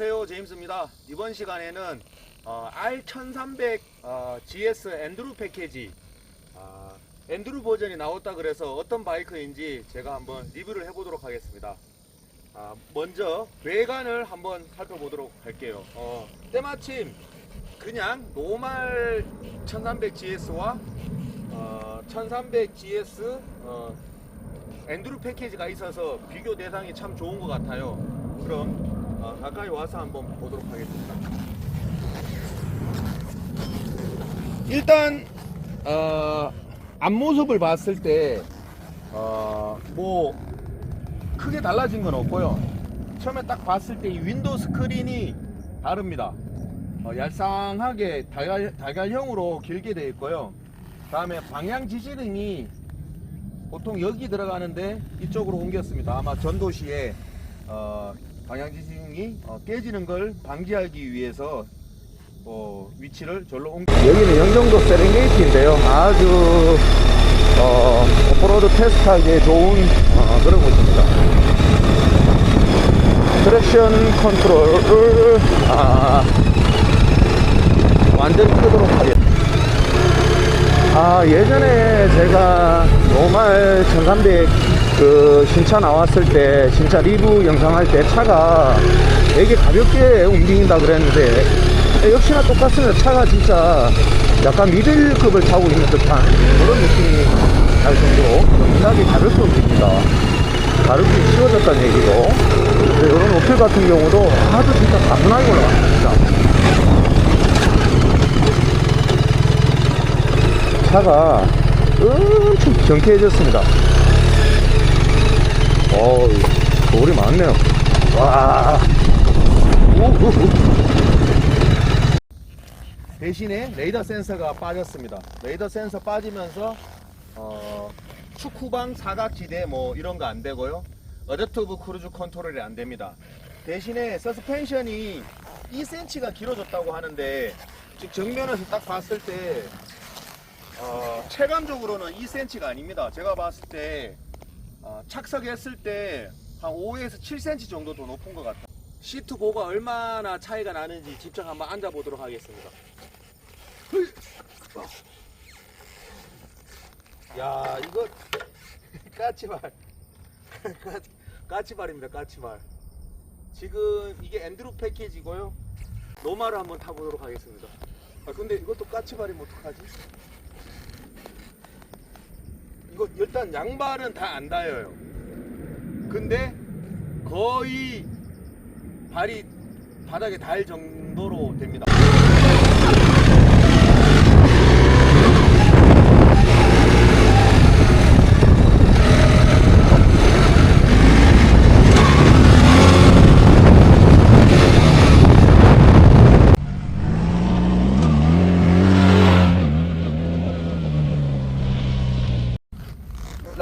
안녕하세요. 제임스입니다. 이번 시간에는 어, R1300 어, GS 엔드루 패키지 아, 엔드루 버전이 나왔다 그래서 어떤 바이크인지 제가 한번 리뷰를 해보도록 하겠습니다. 아, 먼저 외관을 한번 살펴보도록 할게요. 어, 때마침 그냥 노말 1300 GS와 어, 1300 GS 어, 엔드루 패키지가 있어서 비교 대상이 참 좋은 것 같아요. 그럼 어, 가까이 와서 한번 보도록 하겠습니다. 일단 어, 앞모습을 봤을 때 어, 뭐 크게 달라진 건 없고요. 처음에 딱 봤을 때 이 윈도우 스크린이 다릅니다. 어, 얄쌍하게 달걀, 달걀형으로 길게 되어 있고요. 다음에 방향 지시등이 보통 여기 들어가는데 이쪽으로 옮겼습니다. 아마 전도시에 어, 방향 지시등 이 어, 깨지는 걸 방지하기 위해서 어, 위치를 절로 옮겨. 여기는 영종도 세렝게이트인데요. 아주 어, 오프로드 테스트하기에 좋은 어, 그런 곳입니다. 트랙션 컨트롤을 아, 완전 끄도록 하겠습니다. 아 예전에 제가 노말 1300 그 신차 나왔을 때 진짜 리뷰 영상 할 때 차가 되게 가볍게 움직인다 그랬는데 역시나 똑같습니다. 차가 진짜 약간 미들급을 타고 있는 듯한 그런 느낌이 날 정도로 너무나게 가볍게 움직입니다. 다루기 쉬워졌다는 얘기고. 이런 오필 같은 경우도 아주 진짜 가뿐하게 올라갑니다. 차가 엄청 경쾌해졌습니다. 어우, 돌이 많네요. 와. 대신에 레이더 센서가 빠졌습니다. 레이더 센서 빠지면서 어, 축후방 사각지대 뭐 이런 거 안 되고요. 어댑티브 크루즈 컨트롤이 안 됩니다. 대신에 서스펜션이 2cm가 길어졌다고 하는데 지금 정면에서 딱 봤을 때 어, 체감적으로는 2cm가 아닙니다. 제가 봤을 때 어, 착석했을 때 한 5에서 7cm 정도 더 높은 것 같아요. 시트 고가 얼마나 차이가 나는지 직접 한번 앉아보도록 하겠습니다. 야 이거 까치발 까- 까치발입니다 까치발 지금 이게 엔드루 패키지고요 노마를 한번 타보도록 하겠습니다 아 근데 이것도 까치발이면 어떡하지? 이거 일단 양발은 다 안 닿아요. 근데 거의 발이 바닥에 닿을 정도로 됩니다.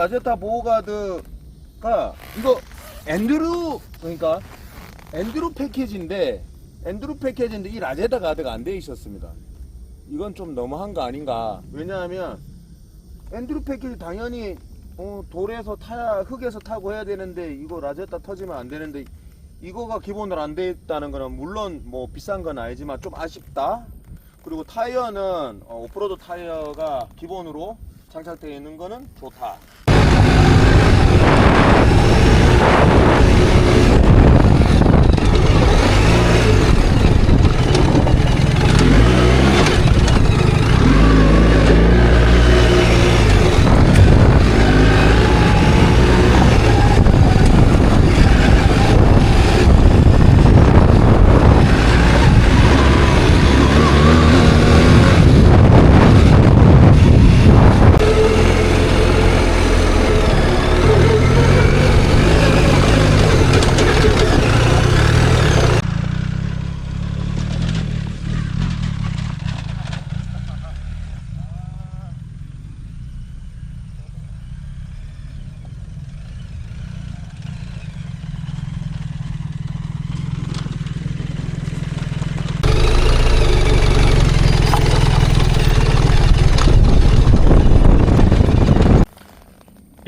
라제타 보호가드가 이거 엔드루 그러니까 엔드루 패키지인데 엔드루 패키지인데 이 라제타 가드가 안 돼 있었습니다. 이건 좀 너무한 거 아닌가? 왜냐하면 엔드루 패키지 당연히 어, 돌에서 타야 흙에서 타고 해야 되는데 이거 라제타 터지면 안 되는데 이거가 기본으로 안 돼 있다는 거는 물론 뭐 비싼 건 아니지만 좀 아쉽다. 그리고 타이어는 어, 오프로드 타이어가 기본으로 장착되어 있는 거는 좋다.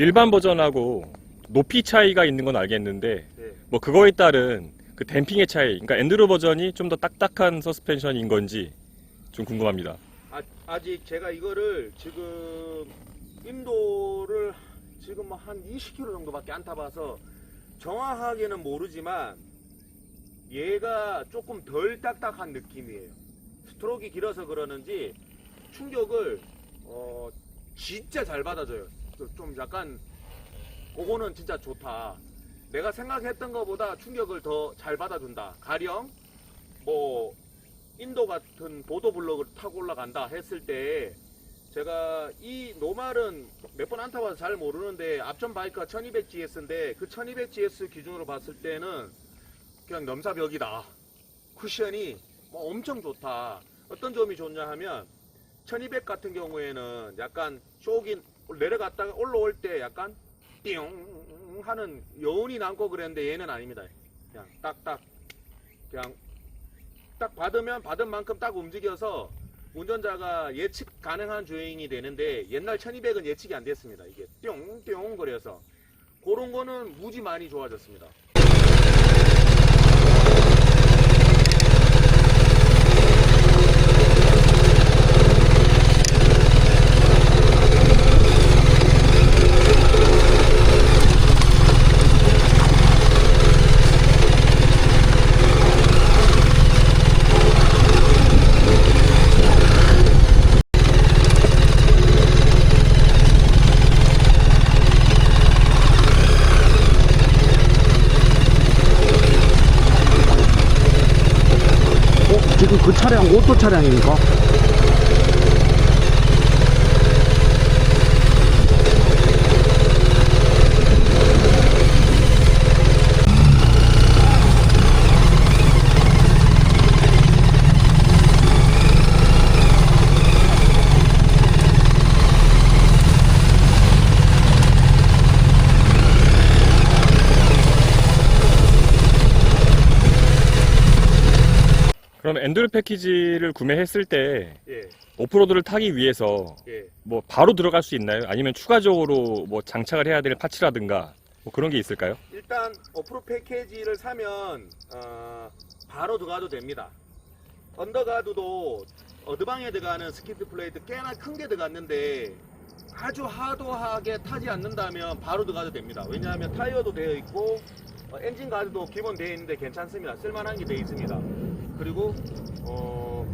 일반 버전하고 높이 차이가 있는 건 알겠는데 네. 뭐 그거에 따른 그 댐핑의 차이, 그러니까 엔드로 버전이 좀 더 딱딱한 서스펜션인 건지 좀 궁금합니다. 아, 아직 제가 이거를 지금 인도를 지금 뭐 한 20km 정도밖에 안 타봐서 정확하게는 모르지만 얘가 조금 덜 딱딱한 느낌이에요. 스트로크가 길어서 그러는지 충격을 어, 진짜 잘 받아줘요. 좀- 좀 약간 그거는 진짜 좋다. 내가 생각했던 것보다 충격을 더 잘 받아준다. 가령 뭐 인도 같은 보도 블록을 타고 올라간다 했을 때 제가 이 노말은 몇 번 안 타봐서 잘 모르는데 앞전 바이크가 1200GS인데 그 1200GS 기준으로 봤을 때는 그냥 넘사벽이다. 쿠션이 뭐 엄청 좋다. 어떤 점이 좋냐 하면 1200 같은 경우에는 약간 쇼긴 내려갔다가 올라올 때 약간 띵 하는 여운이 남고 그랬는데 얘는 아닙니다. 그냥 딱딱 그냥 딱 받으면 받은 만큼 딱 움직여서 운전자가 예측 가능한 주행이 되는데 옛날 1200은 예측이 안 됐습니다. 이게 뿅뿅 거려서 그런 거는 무지 많이 좋아졌습니다. 어, 지금 그 차량 오토 차량입니까? 엔드로 패키지를 구매했을 때 예, 오프로드를 타기 위해서 예. 뭐 바로 들어갈 수 있나요? 아니면 추가적으로 뭐 장착을 해야 될 파츠라든가 뭐 그런 게 있을까요? 일단 어프로 패키지를 사면 어, 바로 들어가도 됩니다. 언더가드도 어드방에 들어가는 스키트 플레이트 꽤나 큰 게 들어갔는데 아주 하도하게 타지 않는다면 바로 들어가도 됩니다. 왜냐하면 타이어도 되어 있고 어, 엔진 가드도 기본 되어 있는데 괜찮습니다. 쓸만한 게 되어 있습니다. 그리고 어,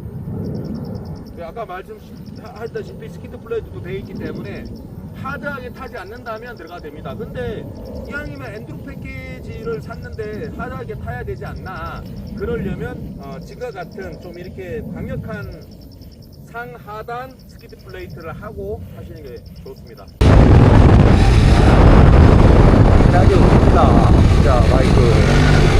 네, 아까 말씀하셨다시피 스키트 플레이트도 되어 있기 때문에 하드하게 타지 않는다면 들어가도 됩니다. 근데 이왕이면 엔드로 패키지를 샀는데 하드하게 타야 되지 않나. 그러려면 어, 지금과 같은 좀 이렇게 강력한 상하단 스키트 플레이트를 하고 하시는 게 좋습니다. 짜게 웃긴다. 진짜, 바이크.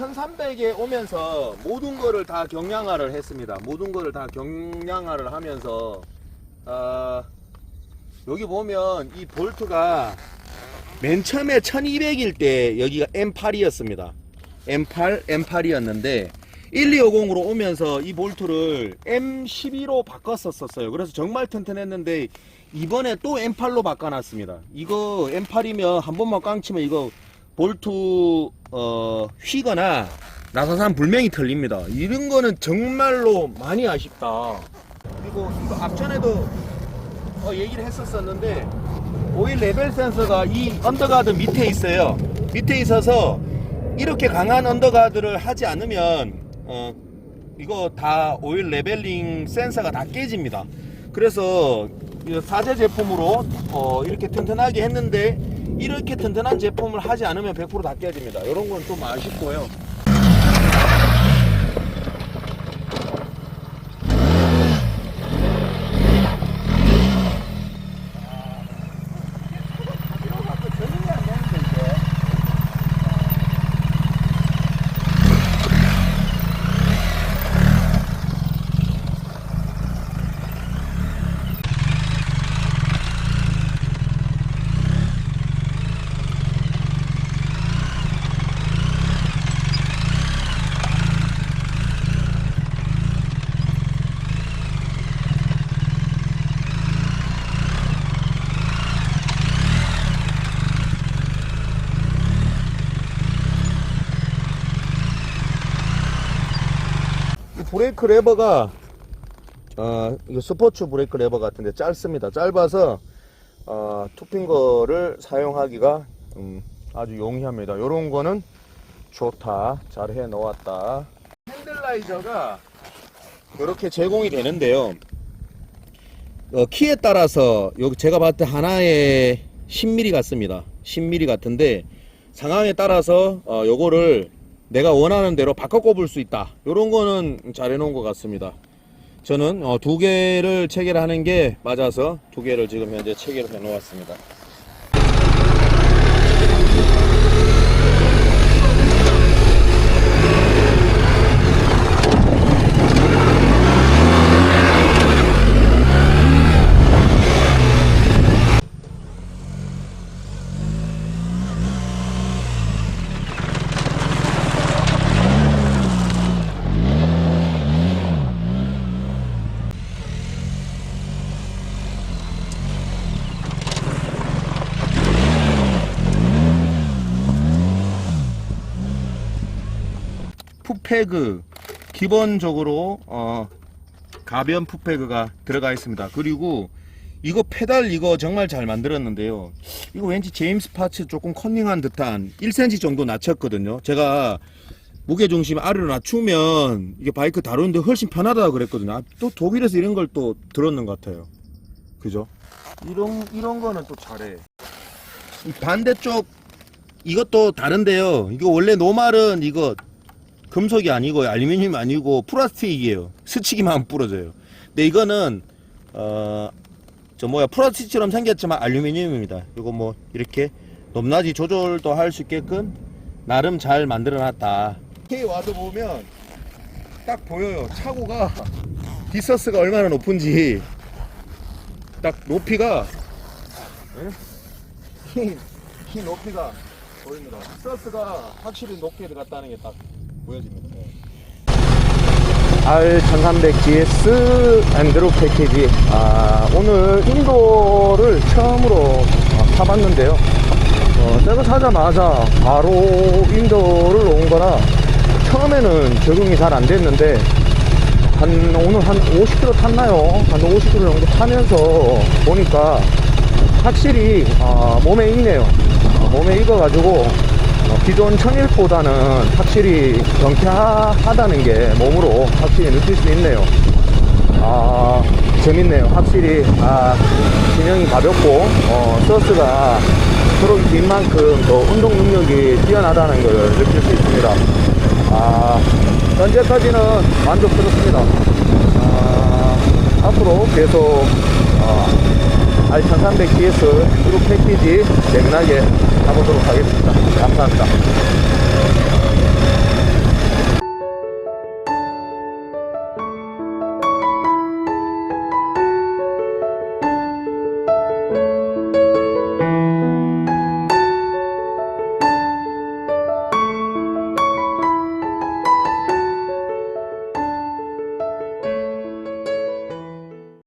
1300에 오면서 모든 거를 다 경량화를 했습니다. 모든 거를 다 경량화를 하면서 어, 여기 보면 이 볼트가 맨 처음에 1200일 때 여기가 M8이었습니다. M8, M8이었는데 1250으로 오면서 이 볼트를 M12로 바꿨었어요. 그래서 정말 튼튼했는데 이번에 또 M8로 바꿔놨습니다. 이거 M8이면 한 번만 꽝 치면 이거 볼트 어, 휘거나 나사산 불명이 털립니다. 이런 거는 정말로 많이 아쉽다. 그리고 이거 앞전에도 어, 얘기를 했었었는데 오일 레벨 센서가 이 언더가드 밑에 있어요. 밑에 있어서 이렇게 강한 언더가드를 하지 않으면 어, 이거 다 오일 레벨링 센서가 다 깨집니다. 그래서 이 사제 제품으로 어, 이렇게 튼튼하게 했는데 이렇게 튼튼한 제품을 하지 않으면 100%다 깨집니다. 이런 건 좀 아쉽고요. 브레이크 레버가 어, 이거 스포츠 브레이크 레버 같은데 짧습니다. 짧아서 어, 투핑거를 사용하기가 음, 아주 용이합니다. 이런 거는 좋다. 잘 해 놓았다. 핸들라이저가 이렇게 제공이 되는데요. 어, 키에 따라서 여기 제가 봤을 때 하나에 10mm 같습니다. 10mm 같은데 상황에 따라서 어, 요거를 내가 원하는 대로 바꿔 꼽을 수 있다. 요런 거는 잘 해놓은 것 같습니다. 저는 어, 두 개를 체결하는 게 맞아서 두 개를 지금 현재 체결해 놓았습니다. 푸페그 기본적으로 어, 가변 푸페그가 들어가 있습니다. 그리고 이거 페달 이거 정말 잘 만들었는데요. 이거 왠지 제임스 파츠 조금 컨닝한 듯한 1cm 정도 낮췄거든요. 제가 무게 중심 아래로 낮추면 이게 바이크 다루는데 훨씬 편하다 그랬거든요. 아, 또 독일에서 이런 걸 또 들었는 것 같아요. 그죠? 이런 이런 거는 또 잘해. 이 반대쪽 이것도 다른데요. 이거 원래 노말은 이거 금속이 아니고 알루미늄이 아니고 플라스틱이에요. 스치기만 하면 부러져요. 근데 이거는 어 저 뭐야 플라스틱처럼 생겼지만 알루미늄입니다. 이거 뭐 이렇게 높낮이 조절도 할 수 있게끔 나름 잘 만들어놨다. K 와드 보면 딱 보여요. 차고가 디서스가 얼마나 높은지 딱 높이가 이 높이가 보입니다. 디서스가 확실히 높게 들어갔다는 게 딱 보여집니다. 예. R1300GS 엔드로 패키지. 아, 오늘 인도를 처음으로 어, 타봤는데요. 어, 제가 사자마자 바로 인도를 온 거라 처음에는 적응이 잘 안 됐는데 한 오늘 한 50km 탔나요? 한 50km 정도 타면서 보니까 확실히 어, 몸에 익네요. 어, 몸에 익어가지고 어, 기존 천일보다는 확실히 경쾌하다는 게 몸으로 확실히 느낄 수 있네요. 아, 재밌네요. 확실히, 아, 진영이 가볍고, 어, 서스가 트럭이 긴 만큼 더 운동 능력이 뛰어나다는 걸 느낄 수 있습니다. 아, 현재까지는 만족스럽습니다. 아, 앞으로 계속, 어, R1300GS 그룹 패키지 재미나게 가보도록 하겠습니다. 감사합니다.